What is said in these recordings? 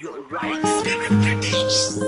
your likes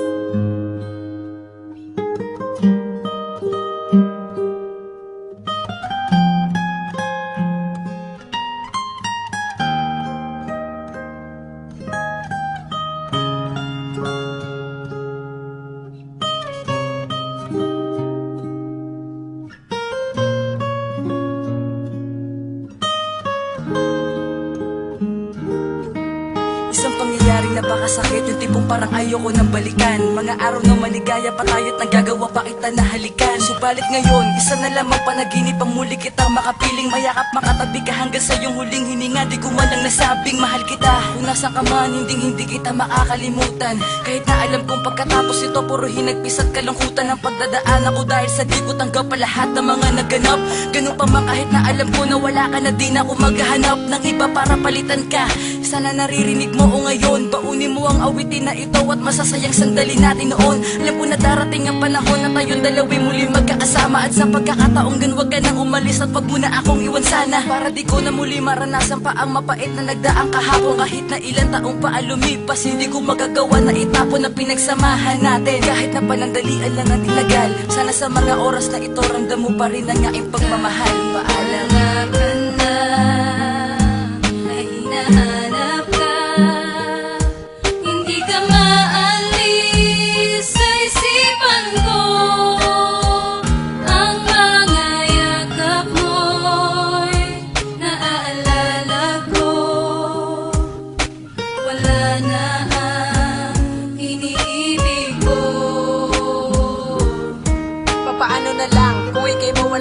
pangyayaring napakasakit. Yung tipong parang ayoko nang balikan. Mga araw na maligaya pa tayo't nagagawa pa kita na halikan. Subalit ngayon, isa na lamang panaginip. Ang muli kitang makapiling Mayakap makatabi ka hanggang sa iyong huling hininga. Di ko man lang nasabing mahal kita. Kung nasan ka man, hindi hindi kita makakalimutan. Kahit na alam kong pagkatapos ito Puro hinagpis at kalungkutan Ang pagdadaan ako. Dahil sa di ko tanggap pa lahat ng mga naganap. Ganun pa man kahit na alam ko na wala ka na di na ako maghahanap Ng iba para palitan ka. Sana naririnig mo o ngayon Baunin mo ang awitin na ito At masasayang sandali natin noon. Alam ko na darating ang panahon Na tayong dalawi muli magkakasama. At sa pagkakataong gan wag ka nang umalis At wag mo na akong iwan sana. Para di ko na muli maranasan pa ang mapait na nagdaang kahapon. Kahit na ilang taong pa lumipas Hindi ko magagawa na itapon na pinagsamahan natin. Kahit na panandalian lang ang tinagal Sana sa mga oras na ito Ramdam mo pa rin ang aking pagmamahal. Paalam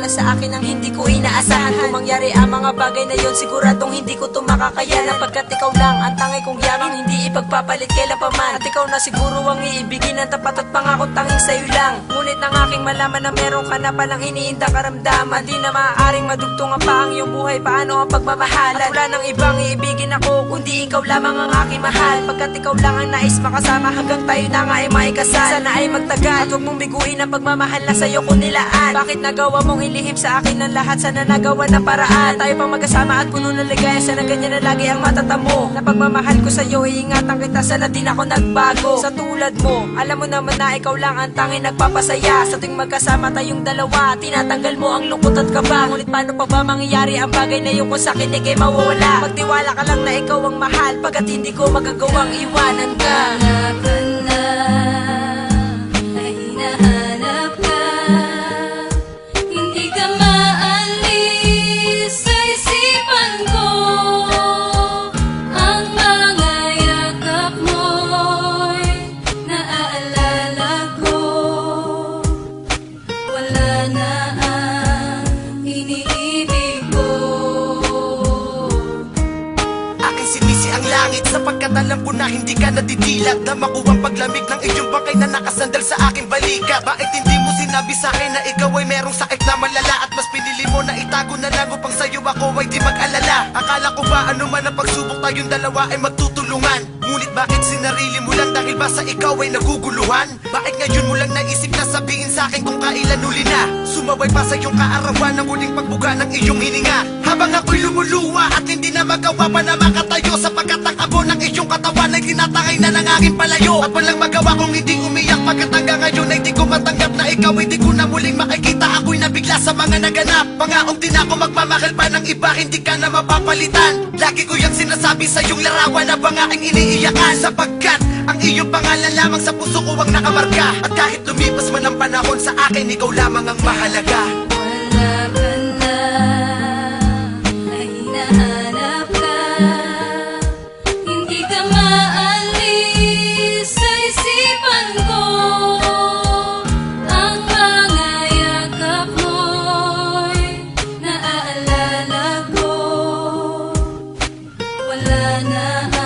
mawala sa akin ang hindi ko inaasahan. Kung mangyari ang mga bagay na yon Siguradong hindi ko to makakayanan. Pagkat ikaw lang ang tangay kong yaman Hindi ipagpapalit kailan pa man At ikaw na siguro ang iibigin ng tapat at pangako tanging sa'yo lang. Ngunit nang aking malaman na meron ka na palang iniinda karamdaman. Di na maaaring madugtungan pa ang iyong buhay Paano ang pagmamahalan? At wala nang ibang iibigin ako Kundi ikaw lamang ang aking mahal. Pagkat ikaw lang ang nais makasama Hanggang tayo na nga ay maikasal Sana ay magtagal. At huwag mong biguin ang pagmamahal na sa'yo ko nilaan. Bakit nagawa mong ilihim sa akin ang lahat? Sana nagawa na paraan. Tayo pang magkasama at puno ng ligaya. Sana ganyan na lagi ang matatamo. Na pagmamahal ko sa'yo iingatan kita. Sana din ako nagbago Sa tulad mo. Alam mo naman na ikaw lang ang tanging nagpapasaya. Sa tuwing magkasama tayong dalawa Tinatanggal mo ang lungkot at kaba. Ngunit paano pa ba mangyayari ang bagay na yun Kung sa akin ikay mawawala? Magtiwala ka lang na ikaw ang mahal Pagkat hindi ko magagawang iwanan ka na hindi ka nadidilat Na makuwang paglamig ng iyong bangkay na nakasandal sa aking balikat Bakit hindi mo sinabi sa akin na ikaw ay merong sakit na malala? At mas pinili mo na itago na lang upang sa'yo ako ay di mag-alala. Akala ko ba ano man ang pagsubok tayong dalawa ay magtutulungan? Ngunit bakit sinarili mo lang dahil ba sa ikaw ay naguguluhan? Bakit ngayon mo lang naisip na sabihin sa akin kung kailan huli na? Sumabay pa sa iyong kaarawan ng muling pagbuga ng iyong hininga. Habang ako'y lumuluwa at hindi na magawa pa na makatayo Sapagkat na ng palayo. At walang magawa kung hindi umiyak. Pagkat hanggang ngayon ay di ko matanggap na ikaw ay di ko na muling makikita Ako'y nabigla sa mga naganap. Pangaong di na ako magmamahal pa ng iba. Hindi ka na mapapalitan. Lagi ko yung sinasabi sa iyong larawan na bang aking iniiyakan. Sapagkat ang iyong pangalan lamang sa puso ko ang nakamarka. At kahit lumipas man ang panahon sa akin Ikaw lamang ang mahalaga. Wala Wala